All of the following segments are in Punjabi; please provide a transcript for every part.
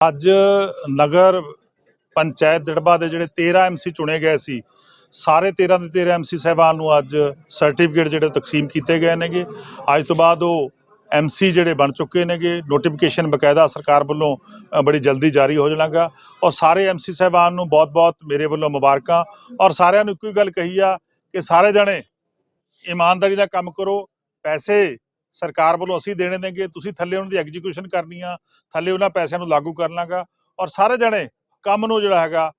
ਅੱਜ ਨਗਰ ਪੰਚਾਇਤ ਦਿੜਬਾ ਦੇ ਜਿਹੜੇ 13 ਐਮਸੀ ਚੁਣੇ ਗਏ ਸੀ, ਸਾਰੇ 13 ਦੇ 13 ਐਮਸੀ ਸਹਿਬਾਨ ਨੂੰ ਅੱਜ ਸਰਟੀਫਿਕੇਟ ਜਿਹੜੇ ਤਕਸੀਮ ਕੀਤੇ ਗਏ ਨੇਗੇ। ਅੱਜ ਤੋਂ ਬਾਅਦ ਉਹ ਐਮਸੀ ਜਿਹੜੇ ਬਣ ਚੁੱਕੇ ਨੇਗੇ। ਨੋਟੀਫਿਕੇਸ਼ਨ ਬਕਾਇਦਾ ਸਰਕਾਰ ਵੱਲੋਂ ਬੜੀ ਜਲਦੀ ਜਾਰੀ ਹੋ ਜਾਣਾਗਾ। ਔਰ ਸਾਰੇ ਐਮਸੀ ਸਹਿਬਾਨ ਨੂੰ ਬਹੁਤ-ਬਹੁਤ ਮੇਰੇ ਵੱਲੋਂ ਮੁਬਾਰਕਾਂ। ਔਰ ਸਾਰਿਆਂ ਨੂੰ ਇੱਕੋ ਹੀ ਗੱਲ ਕਹੀ ਆ ਕਿ ਸਾਰੇ ਜਣੇ ਇਮਾਨਦਾਰੀ ਦਾ ਕੰਮ ਕਰੋ, ਪੈਸੇ ਸਰਕਾਰ ਵੱਲੋਂ ਅਸੀਂ ਦੇਣੇ ਨੇਗੇ ਤੁਸੀਂ ਥੱਲੇ ਉਹਨਾਂ ਦੀ ਐਗਜ਼ੀਕਿਊਸ਼ਨ ਕਰਨੀ ਆ ਥੱਲੇ ਉਹਨਾਂ ਪੈਸਿਆਂ ਨੂੰ ਲਾਗੂ ਕਰਨਾਗਾ ਔਰ ਸਾਰੇ ਜਣੇ ਕੰਮ ਨੂੰ ਜਿਹੜਾ ਹੈਗਾ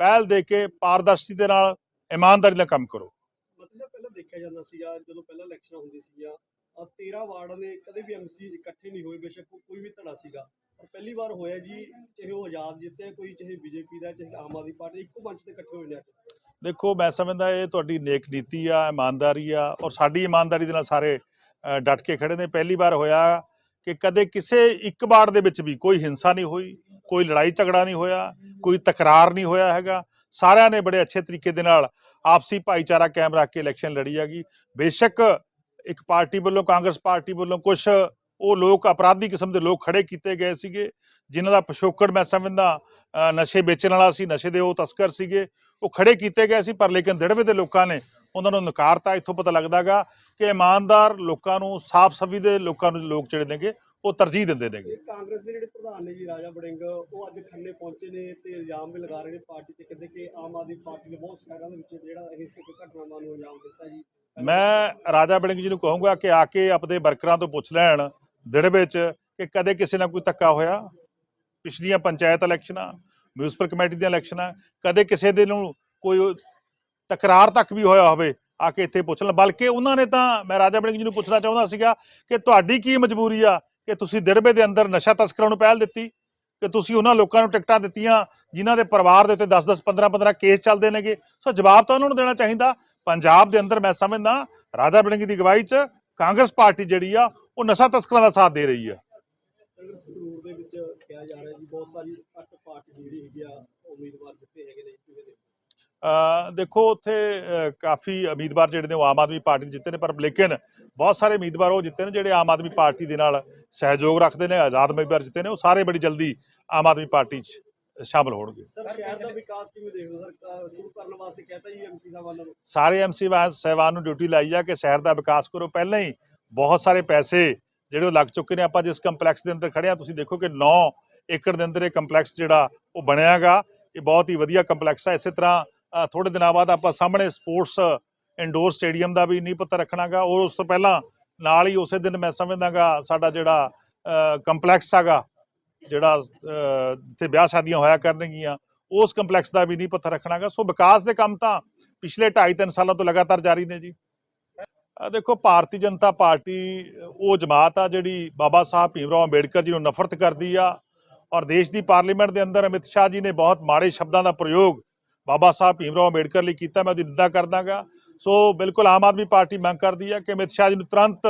ਪਹਿਲ ਦੇ ਕੇ ਪਾਰਦਰਸ਼ੀ ਦੇ ਨਾਲ ਇਮਾਨਦਾਰੀ ਨਾਲ ਕੰਮ ਕਰੋ ਮਤਲਬ ਪਹਿਲਾਂ ਦੇਖਿਆ ਜਾਂਦਾ ਸੀਗਾ ਜਦੋਂ ਪਹਿਲਾਂ ਇਲੈਕਸ਼ਨ ਹੁੰਦੀ ਸੀਗਾ ਅਹ 13 ਵਾਰਡ ਦੇ ਕਦੇ ਵੀ ਐਮਸੀ ਇਕੱਠੇ ਨਹੀਂ ਹੋਏ ਬੇਸ਼ੱਕ ਕੋਈ ਵੀ ਧੜਾ ਸੀਗਾ ਪਰ ਪਹਿਲੀ ਵਾਰ ਹੋਇਆ ਜੀ ਚਾਹੇ ਉਹ ਆਜ਼ਾਦ ਜਿੱਤੇ ਕੋਈ ਚਾਹੇ ਬੀਜੇਪੀ ਦਾ ਚਾਹੇ ਆਮ ਆਦਮੀ ਪਾਰਟੀ ਇੱਕੋ ਮੰਚ ਤੇ ਇਕੱਠੇ ਹੋਏ ਨੇ। ਦੇਖੋ ਮੈਂ ਸਮਝਦਾ ਇਹ ਤੁਹਾਡੀ ਨੇਕ ਨੀਤੀ ਆ ਇਮਾਨਦਾਰੀ ਆ ਔਰ ਸਾਡੀ ਇਮਾਨਦਾਰੀ ਦੇ ਨਾਲ ਸਾਰੇ ਡਟ ਕੇ ਖੜੇ ਨੇ। ਪਹਿਲੀ ਵਾਰ ਹੋਇਆ ਕਿ ਕਦੇ ਕਿਸੇ ਇੱਕ ਵਾਰ ਦੇ ਵਿੱਚ ਵੀ ਕੋਈ ਹਿੰਸਾ ਨਹੀਂ ਹੋਈ, ਕੋਈ ਲੜਾਈ ਝਗੜਾ ਨਹੀਂ ਹੋਇਆ, ਕੋਈ ਤਕਰਾਰ ਨਹੀਂ ਹੋਇਆ ਹੈਗਾ। ਸਾਰਿਆਂ ਨੇ ਬੜੇ ਅੱਛੇ ਤਰੀਕੇ ਦੇ ਨਾਲ ਆਪਸੀ ਭਾਈਚਾਰਾ ਕਾਇਮ ਰੱਖ ਕੇ ਇਲੈਕਸ਼ਨ ਲੜੀ ਹੈਗੀ। ਬੇਸ਼ੱਕ ਇੱਕ ਪਾਰਟੀ ਵੱਲੋਂ, ਕਾਂਗਰਸ ਪਾਰਟੀ ਵੱਲੋਂ ਕੁਝ ਉਹ ਲੋਕ, ਅਪਰਾਧੀ ਕਿਸਮ ਦੇ ਲੋਕ ਖੜੇ ਕੀਤੇ ਗਏ ਸੀਗੇ, ਜਿਨ੍ਹਾਂ ਦਾ ਪਿਛੋਕੜ ਮੈਂ ਸਮਝਦਾ ਨਸ਼ੇ ਵੇਚਣ ਵਾਲਾ ਸੀ, ਨਸ਼ੇ ਦੇ ਉਹ ਤਸਕਰ ਸੀਗੇ, ਉਹ ਖੜੇ ਕੀਤੇ ਗਏ ਸੀ, ਪਰ ਲੇਕਿਨ ਦਿੜਵੇ ਦੇ ਲੋਕਾਂ ਨੇ ਉਹਨਾਂ ਨੂੰ ਨਕਾਰਤਾ ਇੱਥੋਂ ਪਤਾ ਲੱਗਦਾਗਾ ਕਿ ਇਮਾਨਦਾਰ ਲੋਕਾਂ ਨੂੰ ਸਾਫ਼ ਸਵੀ ਦੇ ਲੋਕਾਂ ਨੂੰ ਲੋਕ ਜਿਹੜੇ ਨੇਗੇ ਉਹ ਤਰਜੀਹ ਦਿੰਦੇ ਨੇਗੇ। ਇਹ ਕਾਂਗਰਸ ਦੇ ਜਿਹੜੇ ਪ੍ਰਧਾਨ ਨੇ ਜੀ ਰਾਜਾ ਬੜਿੰਗ ਉਹ ਅੱਜ ਖੰਨੇ ਪਹੁੰਚੇ ਨੇ ਤੇ ਇਲਜ਼ਾਮ ਵੀ ਲਗਾ ਰਹੇ ਨੇ ਪਾਰਟੀ ਤੇ ਕਹਿੰਦੇ ਕਿ ਆਮ ਆਦਮੀ ਪਾਰਟੀ ਨੇ ਬਹੁਤ ਸ਼ਹਿਰਾਂ ਦੇ ਵਿੱਚ ਜਿਹੜਾ ਹਿੰਸਕ ਘਟਨਾਵਾਂ ਨੂੰ ਅੰਜਾਮ ਦਿੱਤਾ ਜੀ। ਮੈਂ ਰਾਜਾ ਬਿੜਿੰਗ ਜੀ ਨੂੰ ਕਹੂੰਗਾ ਕਿ ਆ ਕੇ ਆਪਣੇ ਵਰਕਰਾਂ ਤੋਂ ਪੁੱਛ ਲੈਣ ਦਿੜਵੇ 'ਚ ਕਿ ਕਦੇ ਕਿਸੇ ਨਾਲ ਕੋਈ ਧੱਕਾ ਹੋਇਆ? ਪਿਛਲੀਆਂ ਪੰਚਾਇਤ ਇਲੈਕਸ਼ਨਾਂ ਮਿਊਨਿਸਪਲ ਕਮੇਟੀ ਦੀਆਂ ਇਲੈਕਸ਼ਨਾਂ ਕਦੇ ਕਿਸੇ ਦੇ ਨੂੰ ਕੋਈ ਤਕਰਾਰ ਤੱਕ ਵੀ ਹੋਇਆ ਹੋਵੇ, ਆ ਕੇ ਇੱਥੇ ਪੁੱਛ ਬਲਕਿ ਉਹਨਾਂ ਨੇ ਤਾਂ, ਮੈਂ ਰਾਜਾ ਬਿੜਿੰਗ ਜੀ ਨੂੰ ਪੁੱਛਣਾ ਚਾਹੁੰਦਾ ਸੀਗਾ ਕਿ ਤੁਹਾਡੀ ਕੀ ਮਜਬੂਰੀ ਆ ਕਿ ਤੁਸੀਂ ਦਿੜਵੇ ਦੇ ਅੰਦਰ ਨਸ਼ਾ ਤਸਕਰਾਂ ਨੂੰ ਪਹਿਲ ਦਿੱਤੀ, ਕਿ ਤੁਸੀਂ ਉਹਨਾਂ ਲੋਕਾਂ ਨੂੰ ਟਿਕਟਾਂ ਦਿੱਤੀਆਂ ਜਿਨ੍ਹਾਂ ਦੇ ਪਰਿਵਾਰ ਦੇ ਉੱਤੇ 10-10 15-15 ਕੇਸ ਚੱਲਦੇ ਨੇਗੇ। ਸੋ ਜਵਾਬ ਤਾਂ ਉਹਨਾਂ ਨੂੰ ਦੇਣਾ ਚਾਹੀਦਾ। ਪੰਜਾਬ ਦੇ ਅੰਦਰ ਮੈਂ ਸਮਝਦਾ, ਰਾਜਾ ਬਿੜਿੰਗ ਦੀ ਅਗਵਾਈ 'ਚ ਕਾਂਗਰਸ ਪਾਰਟੀ ਜਿਹੜੀ ਆ, ਉਹ ਨਸ਼ਾ ਤਸਕਰਾਂ ਦਾ ਸਾਥ ਦੇ ਰਹੀ ਆ। ਸੰਗਰਸ ਸੰਗਰੂਰ ਦੇ ਵਿੱਚ ਕਿਹਾ ਜਾ ਰਿਹਾ ਜੀ, ਬਹੁਤ ਸਾਰੀ ਅੱਠ ਪਾਰਟੀ ਜਿਹੜੀ ਹੈਗੀ ਆ, ਉਮੀਦਵਾਰ ਦਿੱਤੇ ਹੈਗੇ ਨੇ ਦੇਖੋ ਉੱਥੇ ਕਾਫੀ ਉਮੀਦਵਾਰ ਜਿਹੜੇ ਨੇ ਉਹ ਆਮ ਆਦਮੀ ਪਾਰਟੀ ਜਿੱਤੇ ਨੇ ਪਰ ਲੇਕਿਨ ਬਹੁਤ ਸਾਰੇ ਉਮੀਦਵਾਰ ਉਹ ਜਿੱਤੇ ਨੇ ਜਿਹੜੇ ਆਮ ਆਦਮੀ ਪਾਰਟੀ ਦੇ ਨਾਲ ਸਹਿਯੋਗ ਰੱਖਦੇ ਨੇ ਆਜ਼ਾਦ ਉਮੀਦਵਾਰ ਜਿੱਤੇ ਨੇ ਉਹ ਸਾਰੇ ਬੜੀ ਜਲਦੀ ਆਮ ਆਦਮੀ ਪਾਰਟੀ 'ਚ ਸ਼ਾਮਲ ਹੋਣਗੇ। ਸਰ ਸ਼ਹਿਰ ਦਾ ਵਿਕਾਸ ਕਿਵੇਂ ਦੇਖਦੇ ਸਰ ਸ਼ੁਰੂ ਕਰਨ ਵਾਸਤੇ ਕਹਤਾ ਜੀ ਐਮਸੀ ਸਾਹਿਬਾਨਾਂ ਨੂੰ। ਸਾਰੇ ਐਮਸੀ ਸਹਿਬਾਨ ਨੂੰ ਡਿਊਟੀ ਲਾਈ ਆ ਕਿ ਸ਼ਹਿਰ ਦਾ ਵਿਕਾਸ ਕਰੋ। ਪਹਿਲਾਂ ਹੀ ਬਹੁਤ ਸਾਰੇ ਪੈਸੇ ਜਿਹੜੇ ਉਹ ਲੱਗ ਚੁੱਕੇ ਨੇ। ਆਪਾਂ ਜਿਸ ਕੰਪਲੈਕਸ ਦੇ ਅੰਦਰ ਖੜੇ ਆ ਤੁਸੀਂ ਦੇਖੋ ਕਿ 9 ਏਕੜ ਦੇ ਅੰਦਰ ਇਹ ਕੰਪਲੈਕਸ ਜਿਹੜਾ ਉਹ ਬਣਿਆਗਾ ਇਹ ਬਹੁਤ ਹੀ ਵਧੀਆ ਕੰਪਲੈਕਸ ਹੈ ਇਸੇ ਤਰ੍ਹਾਂ ਥੋੜੇ ਦਿਨਾਂ ਬਾਅਦ ਆਪਾਂ ਸਾਹਮਣੇ ਸਪੋਰਟਸ ਇੰਡੋਰ ਸਟੇਡੀਅਮ ਦਾ ਵੀ ਨੀਂਹ ਪੱਥਰ ਰੱਖਣਾਗਾ ਔਰ ਉਸ ਤੋਂ ਪਹਿਲਾਂ ਨਾਲ ਹੀ ਉਸੇ ਦਿਨ ਮੈਂ ਸਮਝਦਾਗਾ ਸਾਡਾ ਜਿਹੜਾ ਕੰਪਲੈਕਸ ਹੈਗਾ, ਜਿਹੜਾ ਜਿੱਥੇ ਵਿਆਹ ਸ਼ਾਦੀਆਂ ਹੋਇਆ ਕਰਨਗੀਆਂ, ਉਸ ਕੰਪਲੈਕਸ ਦਾ ਵੀ ਨੀਂਹ ਪੱਥਰ ਰੱਖਣਾਗਾ। ਸੋ ਵਿਕਾਸ ਦੇ ਕੰਮ ਤਾਂ ਪਿਛਲੇ 2.5-3 ਸਾਲਾਂ ਤੋਂ ਲਗਾਤਾਰ ਜਾਰੀ ਨੇ ਜੀ। ਦੇਖੋ, ਭਾਰਤੀ ਜਨਤਾ ਪਾਰਟੀ, ਉਹ ਜਮਾਤ ਆ ਜਿਹੜੀ ਬਾਬਾ ਸਾਹਿਬ ਭੀਮਰਾਓ ਅੰਬੇਡਕਰ ਜੀ ਨੂੰ ਨਫ਼ਰਤ ਕਰਦੀ ਆ ਔਰ ਦੇਸ਼ ਦੀ ਪਾਰਲੀਮੈਂਟ ਦੇ ਅੰਦਰ ਅਮਿਤ ਸ਼ਾਹ ਜੀ ਨੇ ਬਹੁਤ ਮਾੜੇ ਸ਼ਬਦਾਂ ਦਾ ਪ੍ਰਯੋਗ ਬਾਬਾ ਸਾਹਿਬ ਭੀਮਰਾਓ ਅੰਬੇਡਕਰ ਲਈ ਕੀਤਾ ਮੈਂ ਉਹਦੀ ਨਿੰਦਾ ਕਰਦਾਗਾ ਸੋ ਬਿਲਕੁਲ ਆਮ ਆਦਮੀ ਪਾਰਟੀ ਮੰਗ ਕਰਦੀ ਆ ਕਿ ਅਮਿਤ ਸ਼ਾਹ ਜੀ ਨੂੰ ਤੁਰੰਤ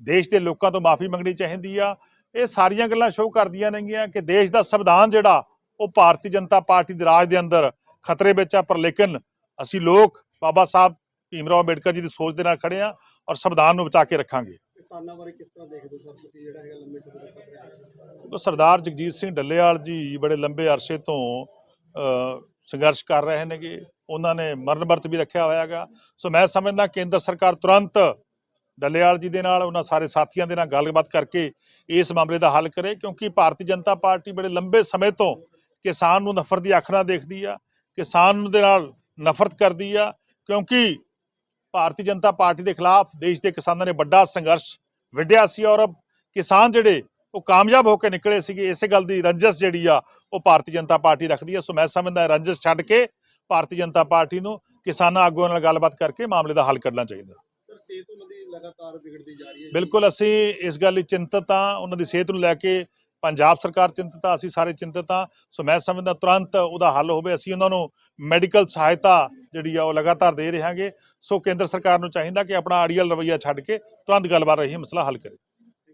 ਦੇਸ਼ ਦੇ ਲੋਕਾਂ ਤੋਂ ਮਾਫੀ ਮੰਗਣੀ ਚਾਹੀਦੀ ਆ। ਇਹ ਸਾਰੀਆਂ ਗੱਲਾਂ ਸ਼ੋਅ ਕਰਦੀਆਂ ਨੇਗੀਆਂ ਕਿ ਦੇਸ਼ ਦਾ ਸੰਵਿਧਾਨ ਜਿਹੜਾ ਉਹ ਭਾਰਤੀ ਜਨਤਾ ਪਾਰਟੀ ਦੇ ਰਾਜ ਦੇ ਅੰਦਰ ਖਤਰੇ ਵਿੱਚ ਆ ਪਰ ਲੇਕਿਨ ਅਸੀਂ ਲੋਕ ਬਾਬਾ ਸਾਹਿਬ ਭੀਮਰਾਓ ਅੰਬੇਡਕਰ ਜੀ ਦੀ ਸੋਚ ਦੇ ਨਾਲ ਖੜੇ ਆ ਔਰ ਸੰਵਿਧਾਨ ਨੂੰ ਬਚਾ ਕੇ ਰੱਖਾਂਗੇ। ਕਿਸਾਨਾਂ ਬਾਰੇ ਕਿਸ ਤਰ੍ਹਾਂ ਦੇਖਦੇ ਹੋ ਸਰ? ਤੁਸੀਂ ਜਿਹੜਾ ਹੈਗਾ ਲੰਮੇ ਸਮੇਂ ਤੋਂ ਕਰ ਰਹੇ ਹੋ। ਦੇਖੋ ਸਰਦਾਰ ਜਗਜੀਤ ਸਿੰਘ ਡੱਲੇਵਾਲ ਜੀ ਬੜੇ ਲੰਬੇ ਅਰਸੇ ਤੋਂ ਸੰਘਰਸ਼ ਕਰ ਰਹੇ ਨੇਗੇ, ਉਹਨਾਂ ਨੇ ਮਰਨ ਵਰਤ ਵੀ ਰੱਖਿਆ ਹੋਇਆ ਹੈਗਾ। ਸੋ ਮੈਂ ਸਮਝਦਾ ਕੇਂਦਰ ਸਰਕਾਰ ਤੁਰੰਤ ਡੱਲੇਵਾਲ ਜੀ ਦੇ ਨਾਲ, ਉਹਨਾਂ ਸਾਰੇ ਸਾਥੀਆਂ ਦੇ ਨਾਲ ਗੱਲਬਾਤ ਕਰਕੇ ਇਸ ਮਾਮਲੇ ਦਾ ਹੱਲ ਕਰੇ, ਕਿਉਂਕਿ ਭਾਰਤੀ ਜਨਤਾ ਪਾਰਟੀ ਬੜੇ ਲੰਬੇ ਸਮੇਂ ਤੋਂ ਕਿਸਾਨ ਨੂੰ ਨਫ਼ਰਤ ਦੀ ਅੱਖ ਨਾਲ ਦੇਖਦੀ ਆ, ਕਿਸਾਨ ਦੇ ਨਾਲ ਨਫ਼ਰਤ ਕਰਦੀ ਆ, ਕਿਉਂਕਿ ਭਾਰਤੀ ਜਨਤਾ ਪਾਰਟੀ ਦੇ ਖਿਲਾਫ ਦੇਸ਼ ਦੇ ਕਿਸਾਨਾਂ ਨੇ ਵੱਡਾ ਸੰਘਰਸ਼ ਵਿੱਢਿਆ ਸੀ ਔਰ ਕਿਸਾਨ ਜਿਹੜੇ ਉਹ ਕਾਮਯਾਬ ਹੋ ਕੇ ਨਿਕਲੇ ਸੀਗੇ ਇਸੇ ਗੱਲ ਦੀ ਰੰਜਸ ਜਿਹੜੀ ਆ ਉਹ ਭਾਰਤੀ ਜਨਤਾ ਪਾਰਟੀ ਰੱਖਦੀ ਆ। ਸੋ ਮੈਂ ਸਮਝਦਾ ਰੰਜਸ ਛੱਡ ਕੇ ਭਾਰਤੀ ਜਨਤਾ ਪਾਰਟੀ ਨੂੰ ਕਿਸਾਨਾਂ ਆਗੂਆਂ ਨਾਲ ਗੱਲਬਾਤ ਕਰਕੇ ਮਾਮਲੇ ਦਾ ਹੱਲ ਕਰਨਾ ਚਾਹੀਦਾ। ਸਰ ਸਿਹਤ ਉਹਨਾਂ ਦੀ ਲਗਾਤਾਰ ਵਿਗੜਦੀ ਜਾ ਰਹੀ ਹੈ। ਜੀ। ਬਿਲਕੁਲ ਅਸੀਂ ਇਸ ਗੱਲ ਲਈ ਚਿੰਤਤ ਹਾਂ ਉਹਨਾਂ ਦੀ ਸਿਹਤ ਨੂੰ ਲੈ ਕੇ ਪੰਜਾਬ ਸਰਕਾਰ ਚਿੰਤਤ ਆ ਅਸੀਂ ਸਾਰੇ ਚਿੰਤਤ ਹਾਂ। ਸੋ ਮੈਂ ਸਮਝਦਾ ਤੁਰੰਤ ਉਹਦਾ ਹੱਲ ਹੋਵੇ ਅਸੀਂ ਉਹਨਾਂ ਨੂੰ ਮੈਡੀਕਲ ਸਹਾਇਤਾ ਜਿਹੜੀ ਆ ਉਹ ਲਗਾਤਾਰ ਦੇ ਰਹਾਂਗੇ। ਸੋ ਕੇਂਦਰ ਸਰਕਾਰ ਨੂੰ ਚਾਹੀਦਾ ਕਿ ਆਪਣਾ ਆੜੀਅਲ ਰਵੱਈਆ ਛੱਡ ਕੇ ਤੁਰੰਤ ਗੱਲਬਾਤ ਰਹੀ ਮਸਲਾ ਹੱਲ ਕਰੇ।